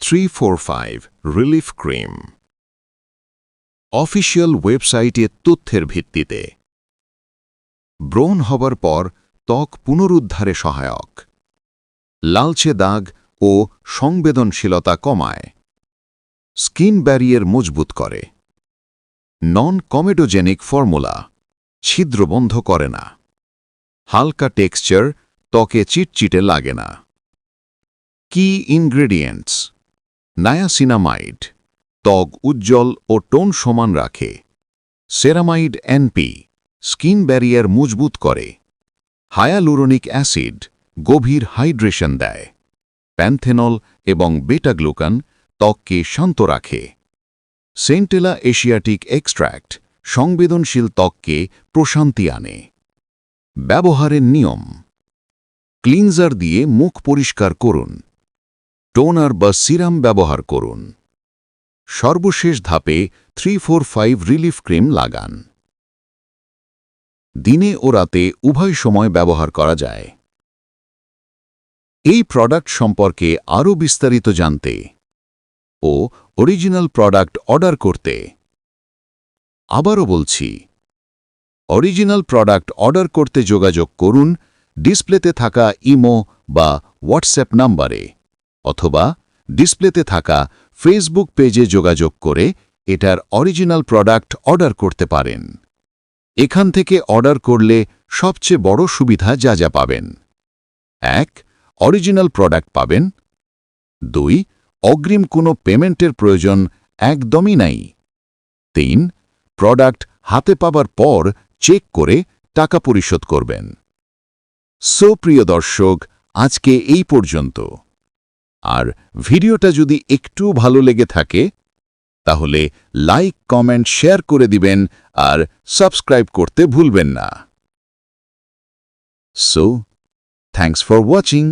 Three four five relief cream official ওয়েবসাইটে তথ্যের ভিত্তিতে। ব্রণ হবার পর ত্বক পুনরুদ্ধারে সহায়ক। লালচে দাগ ও সংবেদনশীলতা কমায়। স্কিন ব্যারিয়ার মজবুত করে। নন কমেডোজেনিক ফর্মুলা ছিদ্র বন্ধ করে না। হালকা টেক্সচার ত্বকে চিটচিটে লাগে না। কি ইনগ্রেডিয়েন্টস নায়াসিনামাইড ত্বক উজ্জ্বল ও টোন সমান রাখে। সেরামাইড এনপি স্কিন ব্যারিয়ার মজবুত করে। হায়ালুরোনিক অ্যাসিড গভীর হাইড্রেশন দেয়। প্যান্থেনল এবং বেটাগ্লুকান ত্বককে শান্ত রাখে। সেন্টেলা এশিয়াটিক এক্সট্র্যাক্ট সংবেদনশীল ত্বককে প্রশান্তি আনে। ব্যবহারের নিয়ম। ক্লিনজার দিয়ে মুখ পরিষ্কার করুন। টোনার বা সিরাম ব্যবহার করুন। সর্বশেষ ধাপে three four five relief cream লাগান। দিনে ও রাতে উভয় সময় ব্যবহার করা যায়। এই প্রোডাক্ট সম্পর্কে আরও বিস্তারিত জানতে ও অরিজিনাল প্রোডাক্ট অর্ডার করতে আবারও বলছি, অরিজিনাল প্রোডাক্ট অর্ডার করতে যোগাযোগ করুন ডিসপ্লেতে থাকা ইমো বা হোয়াটসঅ্যাপ নাম্বারে। অথবা ডিসপ্লেতে থাকা ফেসবুক পেজে যোগাযোগ করে এটার অরিজিনাল প্রোডাক্ট অর্ডার করতে পারেন। এখান থেকে অর্ডার করলে সবচেয়ে বড় সুবিধা যা যা পাবেন। এক, অরিজিনাল প্রোডাক্ট পাবেন। দুই, অগ্রিম কোনো পেমেন্টের প্রয়োজন একদমই নাই। তিন, প্রোডাক্ট হাতে পাবার পর চেক করে টাকা পরিশোধ করবেন। সো প্রিয় দর্শক, আজকে এই পর্যন্ত। আর ভিডিওটা যদি একটু ভালো লেগে থাকে, তাহলে লাইক, কমেন্ট, শেয়ার করে দিবেন আর সাবস্ক্রাইব করতে ভুলবেন না। So thanks for watching